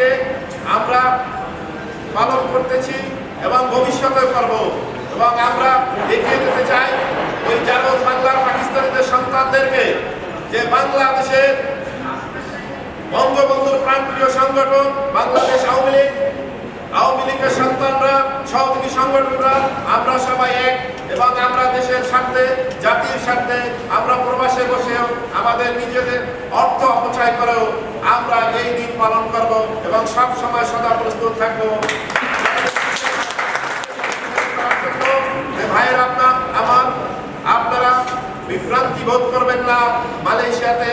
কর্মসূচিকে আমরা পালন করতেছি এবং ভবিষ্যতে করব এবং আমরা দেখিয়ে দিতে চাই ওই জাগত বাংলার পাকিস্তানিদের সন্তানদেরকে যে বাংলাদেশের বঙ্গবন্ধুর প্রাণপ্রিয় সংগঠন, বাংলাদেশ আওয়ামী লীগ, আওয়ামী লীগের সন্তানরা, সহযোগী সংগঠনরা, আমরা সবাই এক এবং আমরা দেশের স্বার্থে, জাতির স্বার্থে, আমরা প্রবাসে বসেও আমাদের নিজেদের অর্থ অপচয় করেও পালন করব এবং সব সময় সদা প্রস্তুত থাকব। ভাইয়ের, আপনার, আমার, আপনারা বিভ্রান্তি বোধ করবেন না। মালয়েশিয়াতে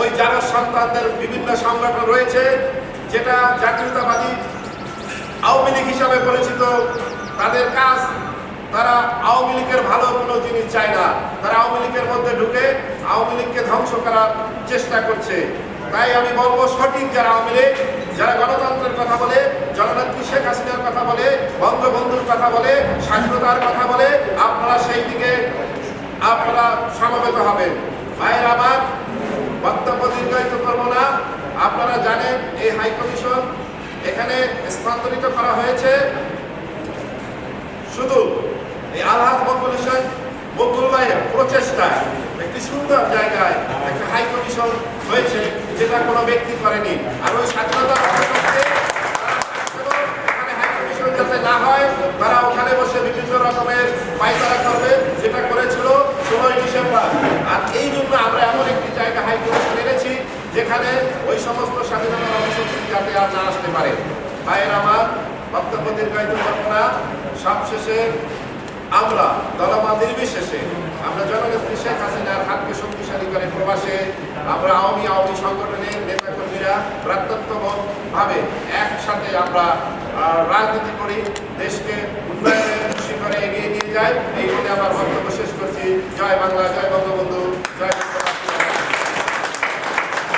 ওই যারা সন্তানদের বিভিন্ন সংগঠন রয়েছে, যেটা জাতীয়তাবাদী আওয়ামী লীগ হিসাবে পরিচিত। তাদের কাজ, তারা আওয়ামী লীগের ভালো কোনো জিনিস চায় না। তারা আওয়ামী লীগের মধ্যে ঢুকে আওয়ামী লীগকে ধ্বংস করার চেষ্টা করছে। তাই আমি বলব সঠিক যারা আওয়ামী যারা গণতন্ত্রের কথা বলে, জননেত্রী শেখ হাসিনার কথা বলে, বঙ্গবন্ধুর কথা বলে, স্বাধীনতার কথা বলে, আপনারা সেই দিকে আপনারা সমবেত হবেন। ভাইয়ের আমার বক্তব্য দীর্ঘায়িত করব না। আপনারা জানেন এই হাই কমিশন এখানে স্থানান্তরিত করা হয়েছে। শুধু এই আলহাজ মকবুল যেটা কোনো ব্যক্তি করেনি। আর ওই স্বাধীনতা হাই যাতে না হয়, তারা ওখানে বসে বিভিন্ন রকমের পায়তারা করবে, যেটা করেছিল ষোলোই ডিসেম্বর। আর এই জন্য আমরা এমন একটি জায়গা হাই কমিশন এনেছি, যেখানে ওই সমস্ত স্বাধীনতার অংশগ্রহণ যাতে আর না আসতে পারে। ভাইয়ের আমার বক্তব্য দীর্ঘায়িত করব না। সবশেষে আমরা দলমা নির্বিশেষে আমরা জননেত্রী শেখ হাসিনার হাতকে শক্তিশালী করে প্রবাসে আমরা আওয়ামী আওয়ামী সংগঠনের নেতাকর্মীরা ভাবে একসাথে আমরা রাজনীতি করি, দেশকে উন্নয়নের শিখরে এগিয়ে নিয়ে যাই। এই বলে আমার বক্তব্য শেষ করছি। জয় বাংলা, জয় বঙ্গ